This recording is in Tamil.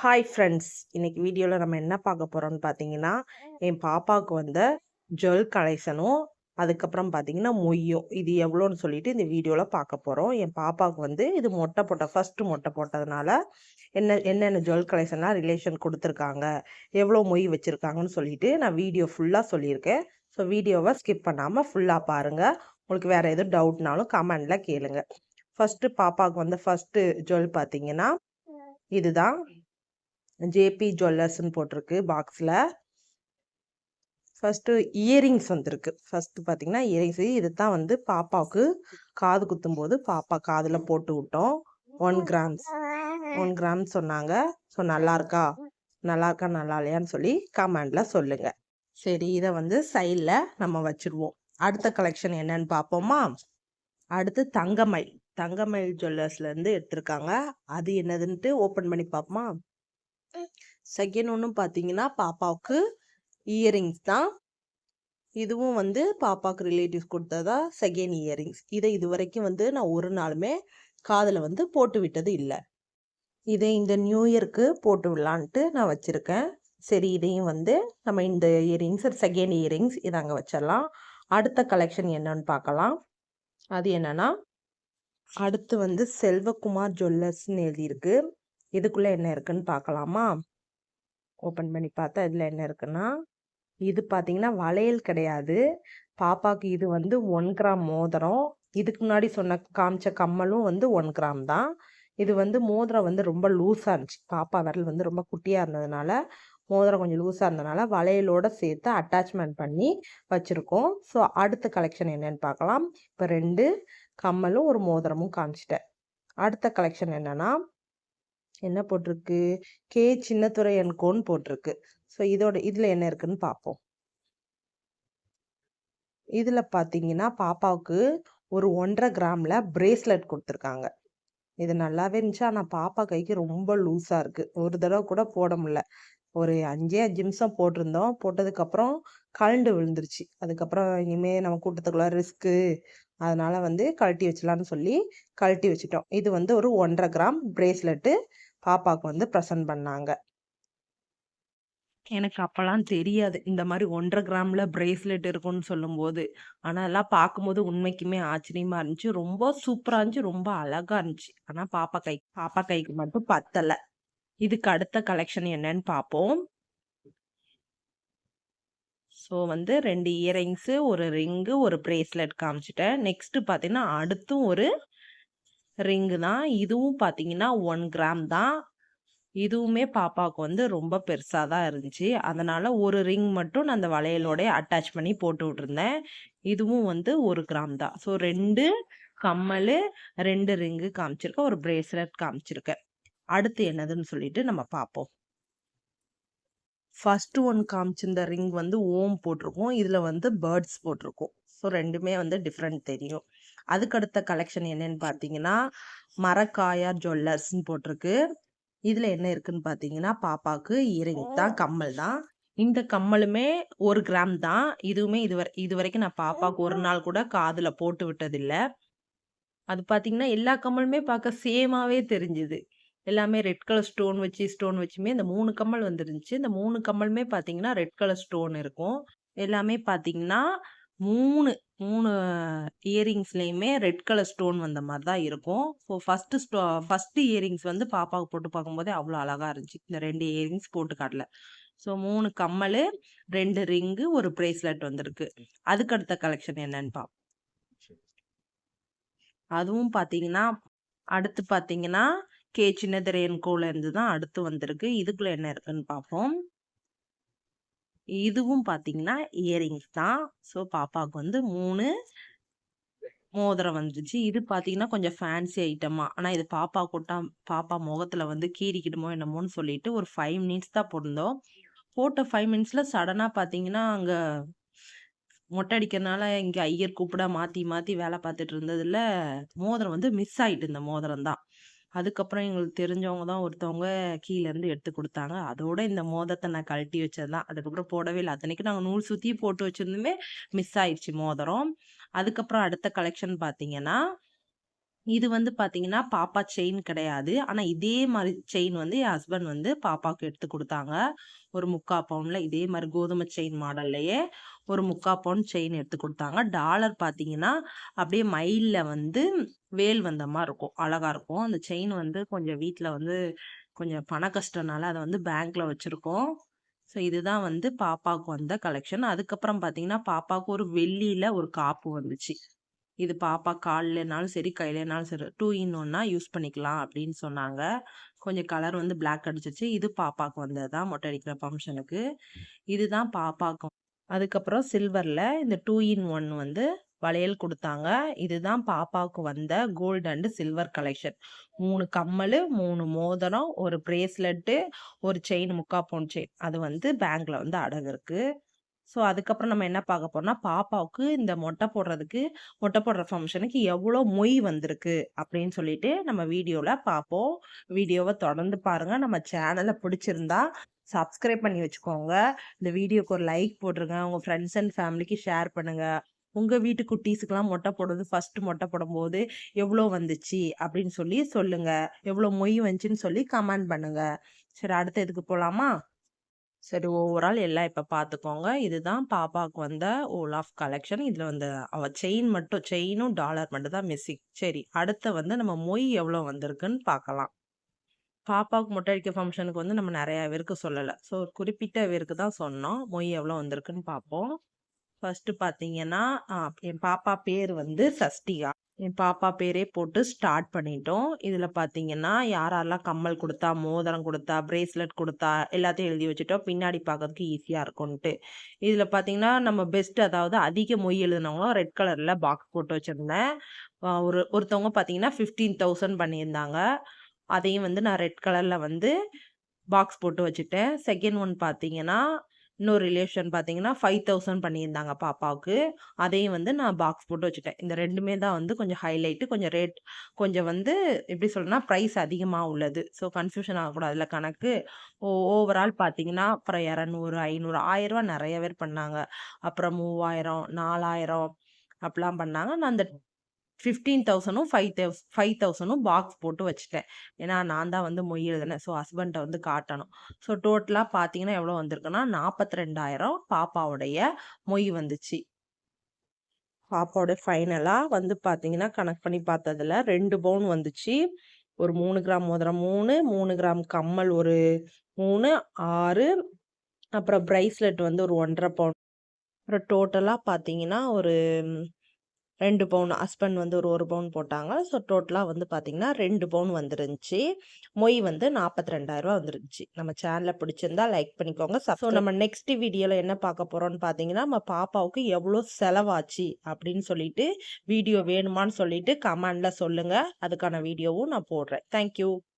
ஹாய் ஃப்ரெண்ட்ஸ் இன்னைக்கு வீடியோவில் நம்ம என்ன பார்க்க போகிறோம்னு பார்த்தீங்கன்னா என் பாப்பாவுக்கு வந்த ஜுவல் கலெக்ஷனும் அதுக்கப்புறம் பார்த்தீங்கன்னா மொய்யும். இது எவ்வளோன்னு சொல்லிட்டு இந்த வீடியோவில் பார்க்க போகிறோம் என் பாப்பாவுக்கு வந்து இது மொட்டை போட்ட ஃபஸ்ட்டு மொட்டை போட்டதுனால என்ன என்னென்ன ஜுவல் கலெக்ஷன்லாம் ரிலேஷன் கொடுத்துருக்காங்க எவ்வளோ மொய் வச்சுருக்காங்கன்னு சொல்லிட்டு நான் வீடியோ ஃபுல்லாக சொல்லியிருக்கேன். ஸோ வீடியோவை ஸ்கிப் பண்ணாமல் ஃபுல்லாக பாருங்கள் உங்களுக்கு வேறு எதுவும் டவுட்னாலும் கமெண்டில் கேளுங்க. ஃபஸ்ட்டு பாப்பாவுக்கு வந்து ஃபஸ்ட்டு ஜுவல் பார்த்தீங்கன்னா இதுதான். ஜேபி ஜுவல்லர்ஸ்ன்னு போட்டிருக்கு பாக்ஸில் ஃபஸ்ட்டு இயரிங்ஸ் வந்திருக்கு. ஃபஸ்ட்டு பார்த்தீங்கன்னா இயரிங்ஸ் இது தான் வந்து பாப்பாவுக்கு காது குத்தும்போது பாப்பா காதில் போட்டு விட்டோம். ஒன் கிராம்ஸ் ஒன் கிராம் சொன்னாங்க. ஸோ நல்லா இருக்கா நல்லா இருக்கா நல்லா இல்லையான்னு சொல்லி கமெண்டில் சொல்லுங்கள் சரி இதை வந்து சைடில் நம்ம வச்சுருவோம். அடுத்த கலெக்ஷன் என்னன்னு பார்ப்போமா அடுத்து தங்கமயில். தங்கமயில் ஜுவல்லர்ஸ்லேருந்து எடுத்திருக்காங்க. அது என்னதுன்ட்டு ஓப்பன் பண்ணி பார்ப்போமா செகண்ட் ஒன்றும் பார்த்தீங்கன்னா பாப்பாவுக்கு இயரிங்ஸ் தான். இதுவும் வந்து பாப்பாவுக்கு ரிலேட்டிவ்ஸ் கொடுத்ததா? செகண்ட் இயரிங்ஸ் இதை இது வரைக்கும் வந்து நான் ஒரு நாளுமே காதில் வந்து போட்டு விட்டது இல்லை. இதை இந்த நியூ இயருக்கு போட்டு விடலான்ட்டு நான் வச்சுருக்கேன். சரி இதையும் வந்து நம்ம இந்த இயரிங்ஸ் செகண்ட் இயரிங்ஸ் இதை அங்கே வச்சிடலாம். அடுத்த கலெக்ஷன் என்னன்னு பார்க்கலாம். அது என்னன்னா அடுத்து வந்து செல்வகுமார் ஜுவல்லர்ஸ்னு எழுதியிருக்கு. இதுக்குள்ளே என்ன இருக்குன்னு பார்க்கலாமா? ஓப்பன் பண்ணி பார்த்தா இதில் என்ன இருக்குன்னா இது பார்த்தீங்கன்னா வளையல் கிடையாது. பாப்பாவுக்கு இது வந்து ஒன் கிராம் மோதிரம். இதுக்கு முன்னாடி சொன்ன காமிச்ச கம்மலும் வந்து ஒன் கிராம் தான். இது வந்து மோதிரம் வந்து ரொம்ப லூஸாக இருந்துச்சு. பாப்பா விரல் வந்து ரொம்ப குட்டியாக இருந்ததுனால மோதிரம் கொஞ்சம் லூஸாக இருந்ததுனால வளையலோட சேர்த்து அட்டாச்மெண்ட் பண்ணி வச்சுருக்கோம். ஸோ அடுத்த கலெக்ஷன் என்னன்னு பார்க்கலாம். இப்போ ரெண்டு கம்மலும் ஒரு மோதிரமும் காமிச்சிட்டேன். அடுத்த கலெக்ஷன் என்னன்னா என்ன போட்டிருக்கு? கே சின்னத்துறையன் கோன் போட்டிருக்கு. ஸோ இதோட இதில் என்ன இருக்குன்னு பார்ப்போம் இதில் பார்த்தீங்கன்னா பாப்பாவுக்கு ஒரு ஒன்றரை கிராமில் பிரேஸ்லெட் கொடுத்துருக்காங்க. இது நல்லாவே இருந்துச்சு. ஆனால் பாப்பா கைக்கு ரொம்ப லூஸாக இருக்குது ஒரு தடவை கூட போட முடில ஒரு அஞ்சே அஞ்சு நிமிஷம் போட்டிருந்தோம். போட்டதுக்கப்புறம் கழண்டு விழுந்துருச்சு. அதுக்கப்புறம் இனிமேல் நம்ம கூட்டத்துக்குள்ள ரிஸ்க்கு அதனால் வந்து கழட்டி வச்சலான்னு சொல்லி கழட்டி வச்சுட்டோம். இது வந்து ஒரு ஒன்றரை கிராம் பிரேஸ்லெட்டு பாப்பாவுக்கு வந்து ப்ரெசன்ட் பண்ணாங்க. எனக்கு அப்போல்லாம் தெரியாது. இந்த மாதிரி ஒன்றரை கிராமில் பிரேஸ்லெட் இருக்கும்னு சொல்லும்போது. ஆனால் எல்லாம் பார்க்கும்போது உண்மைக்குமே ஆச்சரியமா இருந்துச்சு. ரொம்ப சூப்பராக இருந்துச்சு. ரொம்ப அழகா இருந்துச்சு. ஆனால் பாப்பா கை பாப்பா கைக்கு மட்டும் பத்தலை. இதுக்கு அடுத்த கலெக்ஷன் என்னன்னு பார்ப்போம். ஸோ வந்து ரெண்டு இயரிங்ஸு ஒரு ரிங்கு ஒரு பிரேஸ்லெட் காமிச்சிட்டேன். நெக்ஸ்ட் பார்த்தீங்கன்னா அடுத்தும் ஒரு ரிங்கு தான். இதுவும் பார்த்தீங்கன்னா ஒன் கிராம் தான். இதுவுமே பாப்பாவுக்கு வந்து ரொம்ப பெருசாக தான் இருந்துச்சு. அதனால் ஒரு ரிங் மட்டும் நான் அந்த வளையலோட அட்டாச் பண்ணி போட்டு விட்டுருந்தேன். இதுவும் வந்து ஒரு கிராம் தான். ஸோ ரெண்டு கம்மல் ரெண்டு ரிங்கு காமிச்சிருக்கேன். ஒரு பிரேஸ்லெட் காமிச்சிருக்கேன். அடுத்து என்னதுன்னு சொல்லிட்டு நம்ம பார்ப்போம் ஃபஸ்ட்டு ஒன் காமிச்சிருந்த ரிங் வந்து ஓம் போட்டிருக்கோம். இதில் வந்து பேர்ட்ஸ் போட்டிருக்கோம். ஸோ ரெண்டுமே வந்து டிஃப்ரெண்ட் தெரியும். அதுக்கடுத்த கலெக்ஷன் என்னன்னு பார்த்தீங்கன்னா மரக்காயா ஜுவல்லர்ஸ்ன்னு போட்டிருக்கு. இதில் என்ன இருக்குன்னு பார்த்தீங்கன்னா பாப்பாவுக்கு இயரிங் தான் கம்மல் தான். இந்த கம்மலுமே ஒரு கிராம் தான். இதுவுமே இது வரை இது வரைக்கும் நான் பாப்பாவுக்கு ஒரு நாள் கூட காதில் போட்டு விட்டதில்லை. அது பார்த்தீங்கன்னா எல்லா கம்மலுமே பார்க்க சேமாவே தெரிஞ்சுது. எல்லாமே ரெட் கலர் ஸ்டோன் வச்சு ஸ்டோன் வச்சுமே இந்த மூணு கம்மல் வந்துருந்துச்சு. இந்த மூணு கம்மலுமே பார்த்தீங்கன்னா ரெட் கலர் ஸ்டோன் இருக்கும். எல்லாமே பார்த்தீங்கன்னா மூணு மூணு இயரிங்ஸ்லேயுமே ரெட் கலர் ஸ்டோன் வந்த மாதிரி தான் இருக்கும். ஸோ ஃபஸ்ட்டு ஸ்டோ ஃபஸ்ட்டு இயரிங்ஸ் வந்து பாப்பாவுக்கு போட்டு பார்க்கும்போதே அவ்வளோ அழகாக இருந்துச்சு. இந்த ரெண்டு இயரிங்ஸ் போட்டு காட்டல. ஸோ மூணு கம்மல் ரெண்டு ரிங்கு ஒரு ப்ரேஸ்லெட் வந்திருக்கு. அதுக்கடுத்த கலெக்ஷன் என்னன்னு பா அதுவும் பார்த்தீங்கன்னா அடுத்து பார்த்தீங்கன்னா கே சின்னதிரையன் கோல இருந்து தான் அடுத்து வந்திருக்கு. இதுக்குள்ள என்ன இருக்குன்னு பார்ப்போம் இதுவும் பார்த்தீங்கன்னா இயரிங்ஸ் தான். ஸோ பாப்பாவுக்கு வந்து மூணு மோதிரம் வந்துருச்சு இது பார்த்தீங்கன்னா கொஞ்சம் ஃபேன்சி ஐட்டமா ஆனால் இது பாப்பா கொட்டா பாப்பா முகத்தில் வந்து கீறிக்கிடுமோ என்னமோன்னு சொல்லிட்டு ஒரு ஃபைவ் மினிட்ஸ் தான் போட்டிருந்தோம். போட்ட ஃபைவ் மினிட்ஸில் சடனாக பார்த்தீங்கன்னா அங்கே மொட்டை அடிக்கிறதுனால இங்கே ஐயர் கூப்பிட மாற்றி மாற்றி வேலை பார்த்துட்டு இருந்ததில் மோதிரம் வந்து மிஸ் ஆகிட்டு இந்த மோதிரம் தான். அதுக்கப்புறம் எங்களுக்கு தெரிஞ்சவங்க தான் ஒருத்தவங்க கீழேருந்து எடுத்து கொடுத்தாங்க. அதோட இந்த மோதத்தை நான் கழட்டி வச்சது தான். அதுக்கப்புறம் போடவே இல்லை. அத்தனைக்கு நாங்கள் நூல் சுற்றி போட்டு வச்சிருந்துமே மிஸ் ஆயிடுச்சு மோதிரம். அதுக்கப்புறம் அடுத்த கலெக்ஷன் பார்த்தீங்கன்னா இது வந்து பார்த்தீங்கன்னா, பாப்பா செயின் கிடையாது. ஆனால் இதே மாதிரி செயின் வந்து என் ஹஸ்பண்ட் வந்து பாப்பாவுக்கு எடுத்து கொடுத்தாங்க ஒரு முக்கா பவுனில் இதே மாதிரி கோதுமை செயின் மாடல்லையே ஒரு 3/4 பவுன் செயின் எடுத்து கொடுத்தாங்க டாலர் பார்த்தீங்கன்னா, அப்படியே மயிலில் வந்து வேல் வந்த மாதிரி இருக்கும். அழகாக இருக்கும். அந்த செயின் வந்து கொஞ்சம் வீட்டில் வந்து கொஞ்சம் பண கஷ்டம்னால அதை வந்து பேங்க்ல வச்சுருக்கோம் ஸோ இதுதான் வந்து பாப்பாவுக்கு வந்த கலெக்ஷன். அதுக்கப்புறம் பார்த்தீங்கன்னா, பாப்பாவுக்கு ஒரு வெள்ளியில் ஒரு காப்பு வந்துச்சு. இது பாப்பா கால்லனாலும் சரி, கையிலனாலும் சரி டூ இன் ஒன்னா யூஸ் பண்ணிக்கலாம் அப்படின்னு சொன்னாங்க. கொஞ்சம் கலர் வந்து பிளாக் அடிச்சிச்சு. இது பாப்பாக்கு வந்தது தான் மொட்டை அடிக்கிற ஃபங்க்ஷனுக்கு இதுதான் பாப்பாக்கு. அதுக்கப்புறம் சில்வரில் இந்த டூ இன் ஒன் வந்து வளையல் கொடுத்தாங்க இதுதான் பாப்பாவுக்கு வந்த கோல்டு அண்டு சில்வர் கலெக்ஷன். மூணு கம்மல் மூணு மோதிரம், ஒரு பிரேஸ்லெட்டு, ஒரு செயின் 3/4 பவுன் செயின். அது வந்து பேங்க்ல வந்து அடகு இருக்குது ஸோ அதுக்கப்புறம் நம்ம என்ன பார்க்க போறோம்னா, பாப்பாவுக்கு இந்த மொட்டை போடுறதுக்கு மொட்டை போடுற ஃபங்க்ஷனுக்கு எவ்வளோ மொய் வந்திருக்கு அப்படின்னு சொல்லிட்டு நம்ம வீடியோவில் பார்ப்போம். வீடியோவை தொடர்ந்து பாருங்க. நம்ம சேனலை பிடிச்சிருந்தா சப்ஸ்கிரைப் பண்ணி வச்சுக்கோங்க. இந்த வீடியோக்கு ஒரு லைக் போட்டுருங்க. உங்கள் ஃப்ரெண்ட்ஸ் அண்ட் ஃபேமிலிக்கு ஷேர் பண்ணுங்க. உங்கள் வீட்டு குட்டீஸுக்குலாம் மொட்டை போடுறது ஃபர்ஸ்ட் மொட்டை போடும்போது எவ்வளோ வந்துச்சு அப்படின்னு சொல்லி சொல்லுங்க. எவ்வளோ மொய் வந்துச்சுன்னு சொல்லி கமெண்ட் பண்ணுங்க. சரி அடுத்த இதுக்கு போகலாமா சரி ஓவரால் எல்லாம் இப்போ பார்த்துக்கோங்க. இதுதான் பாப்பாவுக்கு வந்த ஓல் ஆஃப் கலெக்ஷன். இதில் வந்து அவ செயின் மட்டும் செயினும், டாலர் மட்டும் தான் மிஸ்ஸிங். சரி அடுத்து வந்து நம்ம மொய் எவ்வளோ வந்திருக்குன்னு பார்க்கலாம். பாப்பாவுக்கு மொட்டை அடிக்க ஃபங்க்ஷனுக்கு வந்து நம்ம நிறையா பேருக்கு சொல்லலை ஸோ ஒரு குறிப்பிட்ட பேருக்கு தான் சொன்னோம். மொய் எவ்வளோ வந்திருக்குன்னு பார்ப்போம். ஃபர்ஸ்ட்டு பார்த்தீங்கன்னா, என் பாப்பா பேர் வந்து சஷ்டிகா. என் பாப்பா பேரே போட்டு ஸ்டார்ட் பண்ணிட்டோம். இதில் பார்த்தீங்கன்னா, யாரெல்லாம் கம்மல் கொடுத்தா மோதிரம் கொடுத்தா பிரேஸ்லெட் கொடுத்தா எல்லாத்தையும் எழுதி வச்சுட்டோம். பின்னாடி பார்க்கறதுக்கு ஈஸியாக இருக்கும்ன்ட்டு. இதில் பார்த்தீங்கன்னா, நம்ம பெஸ்ட் அதாவது அதிக மொய் எழுதினவங்களும் ரெட் கலரில் பாக்ஸ் போட்டு வச்சுருந்தேன் ஒரு ஒருத்தவங்க பார்த்தீங்கன்னா 15,000 பண்ணியிருந்தாங்க. அதையும் வந்து நான் ரெட் கலரில் வந்து பாக்ஸ் போட்டு வச்சுட்டேன். செகண்ட் ஒன் பார்த்தீங்கன்னா, இன்னொரு ரிலேஷன் பார்த்தீங்கன்னா 5,000 பண்ணியிருந்தாங்க பாப்பாவுக்கு. அதையும் வந்து நான் பாக்ஸ் போட்டு வச்சுட்டேன். இந்த ரெண்டுமே தான் வந்து கொஞ்சம் ஹைலைட்டு கொஞ்சம் ரேட் கொஞ்சம் வந்து எப்படி சொல்லணும்னா ப்ரைஸ் அதிகமாக உள்ளது. ஸோ கன்ஃப்யூஷன் ஆகக்கூடாதுல்ல கணக்கு. ஓ ஓவரால் பார்த்தீங்கன்னா, அப்புறம் இரநூறு ஐநூறு ஆயிரரூவா நிறைய பேர் பண்ணாங்க. அப்புறம் 3000, 4000 அப்படிலாம் பண்ணாங்க. நான் அந்த 15,000ம் 5,000 5,000ம் பாக்ஸ் போட்டு வச்சுட்டேன். ஏன்னா நான் தான் வந்து மொய் எழுதினேன். ஸோ ஹஸ்பண்ட்டை வந்து காட்டணும். ஸோ டோட்டலாக பார்த்தீங்கன்னா, எவ்வளோ வந்திருக்குன்னா 42,000 பாப்பாவுடைய மொய் வந்துச்சு. பாப்பாவோட ஃபைனலாக வந்து பார்த்தீங்கன்னா, கணக்கு பண்ணி பார்த்ததுல ரெண்டு பவுன் வந்துச்சு. ஒரு மூணு கிராம் மோதிரம் 3, 3 கிராம் கம்மல் ஒரு 3, 6 அப்புறம் ப்ரைஸ்லெட் வந்து ஒரு 1 1/2 பவுன். அப்புறம் டோட்டலாக பார்த்தீங்கன்னா, ஒரு ரெண்டு பவுன் ஹஸ்பண்ட் வந்து ஒரு ஒரு பவுன் போட்டாங்க. ஸோ டோட்டலாக வந்து பார்த்திங்கன்னா ரெண்டு பவுன் வந்துருந்துச்சு. மொய் வந்து நாற்பத்தி ரெண்டாயிரரூவா வந்துருந்துச்சு. நம்ம சேனலில் பிடிச்சிருந்தா லைக் பண்ணிக்கோங்க. ஸோ நம்ம நெக்ஸ்ட் வீடியோவில் என்ன பார்க்க போகிறோம்னு பார்த்தீங்கன்னா, நம்ம பாப்பாவுக்கு எவ்வளோ செலவாச்சு அப்படின்னு சொல்லிட்டு வீடியோ வேணுமான்னு சொல்லிட்டு கமெண்டில் சொல்லுங்கள் அதுக்கான வீடியோவும் நான் போடுறேன். Thank you.